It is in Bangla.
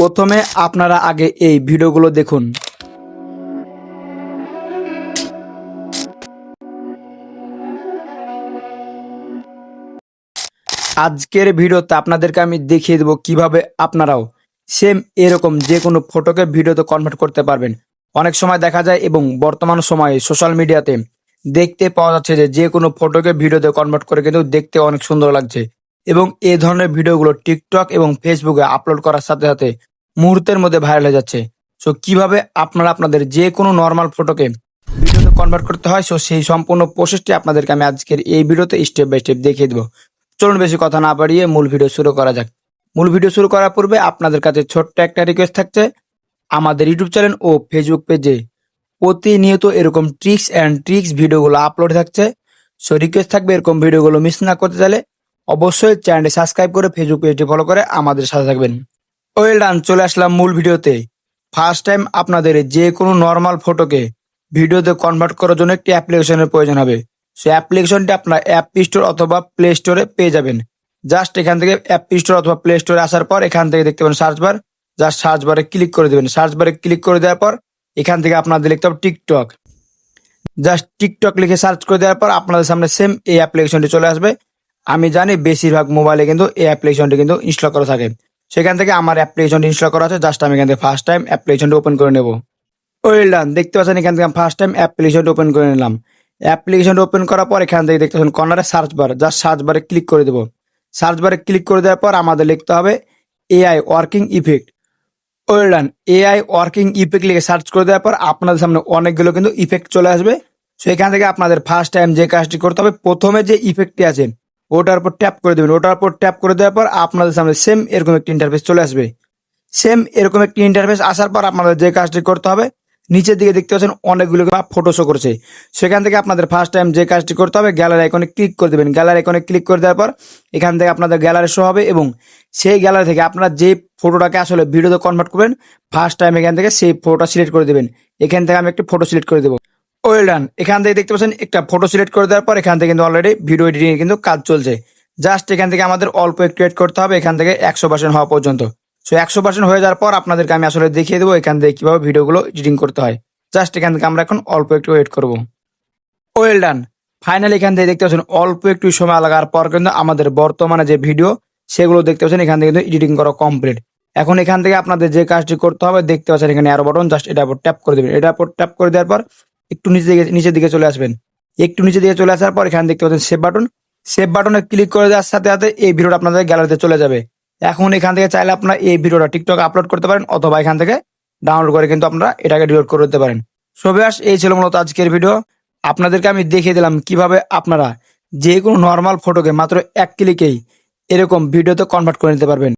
প্রথমে আপনারা আগে এই ভিডিওগুলো দেখুন। আজকের ভিডিওতে আপনাদেরকে আমি দেখিয়ে দেবো কীভাবে আপনারাও সেম এরকম যে কোনো ফটোকে ভিডিওতে কনভার্ট করতে পারবেন। অনেক সময় দেখা যায় এবং বর্তমান সময়ে সোশ্যাল মিডিয়াতে দেখতে পাওয়া যাচ্ছে যে যে কোনো ফটোকে ভিডিওতে কনভার্ট করে কিন্তু দেখতে অনেক সুন্দর লাগছে। এবং এই ধরনের ভিডিওগুলো টিকটক এবং ফেসবুকে আপলোড করার সাথে সাথে মুহূর্তের মধ্যে ভাইরাল হয়ে যাচ্ছে। সো কীভাবে আপনারা আপনাদের যে কোনো নর্মাল ফটোকে ভিডিওতে কনভার্ট করতে হয় সো সেই সম্পূর্ণ প্রসেসটি আপনাদেরকে আমি আজকের এই ভিডিওতে স্টেপ বাই স্টেপ দেখিয়ে দেবো। চলুন বেশি কথা না বাড়িয়ে মূল ভিডিও শুরু করা যাক। মূল ভিডিও শুরু করার পূর্বে আপনাদের কাছে ছোট্ট একটা রিকোয়েস্ট থাকছে। আমাদের ইউটিউব চ্যানেল ও ফেসবুক পেজে প্রতিনিয়ত এরকম ট্রিক্স অ্যান্ড ট্রিক্স ভিডিওগুলো আপলোড থাকছে। সো রিকোয়েস্ট থাকবে এরকম ভিডিওগুলো মিস না করতে চাইলে অবশ্যই চ্যানেলটি সাবস্ক্রাইব করে ফেসবুক পেজটি ফলো করে আমাদের সাথে থাকবেন। ওয়েল ডান চলে আসলাম মূল ভিডিওতে। ফার্স্ট টাইম আপনাদের যে কোনো নর্মাল ফটোকে ভিডিওতে কনভার্ট করার জন্য একটি অ্যাপ্লিকেশনের প্রয়োজন হবে। সেই অ্যাপ্লিকেশনটি আপনার অ্যাপ স্টোর অথবা প্লে স্টোরে পেয়ে যাবেন। জাস্ট এখান থেকে অ্যাপ স্টোর অথবা প্লে স্টোরে আসার পর এখান থেকে দেখতে পাবেন সার্চ বার জাস্ট সার্চ বারে ক্লিক করে দেবেন। সার্চ বারে ক্লিক করে দেওয়ার পর এখান থেকে আপনাদের লিখতে হবে টিকটক জাস্ট টিকটক লিখে সার্চ করে দেওয়ার পর আপনাদের সামনে সেম এই অ্যাপ্লিকেশনটি চলে আসবে। আমি জানি বেশিরভাগ মোবাইলে কিন্তু এই অ্যাপ্লিকেশনটি কিন্তু ইনস্টল করা থাকে। সেখান থেকে আমার অ্যাপ্লিকেশনটি ইনস্টল করা আছে জাস্ট আমি এখান থেকে ফার্স্ট টাইম অ্যাপ্লিকেশনটি ওপেন করে নেব। ওয়েল ডান, দেখতে পাচ্ছেন এখান থেকে ফার্স্ট টাইম অ্যাপ্লিকেশনটি ওপেন করে নিলাম। অ্যাপ্লিকেশনটি ওপেন করার পর এখান থেকে দেখতে পাচ্ছেন কর্নারে সার্চ বার জাস্ট সার্চ বারে ক্লিক করে দেবো। সার্চ বারে ক্লিক করে দেওয়ার পর আমাদের লিখতে হবে AI working effect well done AI working effect লিখে সার্চ করে দেওয়ার পর আপনাদের সামনে অনেকগুলো কিন্তু ইফেক্ট চলে আসবে। সো এখান থেকে আপনাদের ফার্স্ট টাইম যে কাজটি করতে হবে, প্রথমে যে ইফেক্টটি আছে ওটার উপর ট্যাপ করে দেবেন। ওটার উপর ট্যাপ করে দেওয়ার পর আপনাদের সামনে সেম এরকম একটি ইন্টারফেস চলে আসবে। সেম এরকম একটি ইন্টারফেস আসার পর আপনাদের যে কাজটি করতে হবে, নিচের দিকে দেখতে পাচ্ছেন অনেকগুলো ফটো শো করছে। সেখান থেকে আপনাদের ফার্স্ট টাইম যে কাজটি করতে হবে গ্যালারি আইকনে ক্লিক করে দেবেন। গ্যালারি আইকনে ক্লিক করে দেওয়ার পর এখান থেকে আপনাদের গ্যালারি শো হবে এবং সেই গ্যালারি থেকে আপনারা যে ফটোটাকে আসলে ভিডিওতে কনভার্ট করবেন ফার্স্ট টাইম এখান থেকে সেই ফটোটা সিলেক্ট করে দেবেন। এখান থেকে আমি একটি ফটো সিলেক্ট করে দেবো। ওয়েল ডান এখান থেকে দেখতে পাচ্ছেন একটা ফটো সিলেক্ট করে দেওয়ার পর এখান থেকে কিন্তু অলরেডি ভিডিও এডিটিং কিন্তু কাজ চলছে। জাস্ট এখান থেকে আমাদের অল্প একটু এড করতে হবে, এখান থেকে একশো পার্সেন্ট হওয়া পর্যন্ত। সো একশো পার্সেন্ট হয়ে যাওয়ার পর আপনাদেরকে আমি আসলে দেখিয়ে দেবো এখান থেকে কীভাবে ভিডিওগুলো এডিটিং করতে হয়। জাস্ট এখান থেকে আমরা এখন অল্প একটু ওয়েট করব। ওয়েল ডান ফাইনালি এখান থেকে দেখতে পাচ্ছেন অল্প একটু সময় লাগার পর কিন্তু আমাদের বর্তমানে যে ভিডিও সেগুলো দেখতে পাচ্ছেন, এখান থেকে কিন্তু এডিটিং করা কমপ্লিট এখন এখান থেকে আপনাদের যে কাজটি করতে হবে, দেখতে পাচ্ছেন এখানে আরও বটন জাস্ট এটা উপর ট্যাপ করে দেবেন। এটার উপর ট্যাপ করে দেওয়ার পর একটু নিচে দিকে, নিচের দিকে চলে আসবেন। একটু নিচে দিকে চলে আসার পর এখানে দেখতে পাচ্ছেন সেভ বাটন সেভ বাটনে ক্লিক করে দেওয়ার সাথে সাথে এই ভিডিওটা আপনাদের গ্যালারিতে চলে যাবে। এখন এখান থেকে চাইলে আপনারা এই ভিডিওটা টিকটক আপলোড করতে পারেন অথবা এখান থেকে ডাউনলোড করে কিন্তু আপনারা এটাকে ডিলিট করে দিতে পারেন। সবাস এই ছিল মূলত আজকের ভিডিও আপনাদেরকে আমি দেখিয়ে দিলাম কীভাবে আপনারা যে কোনো নর্মাল ফটোকে মাত্র এক ক্লিকেই এরকম ভিডিওতে কনভার্ট করে নিতে পারবেন।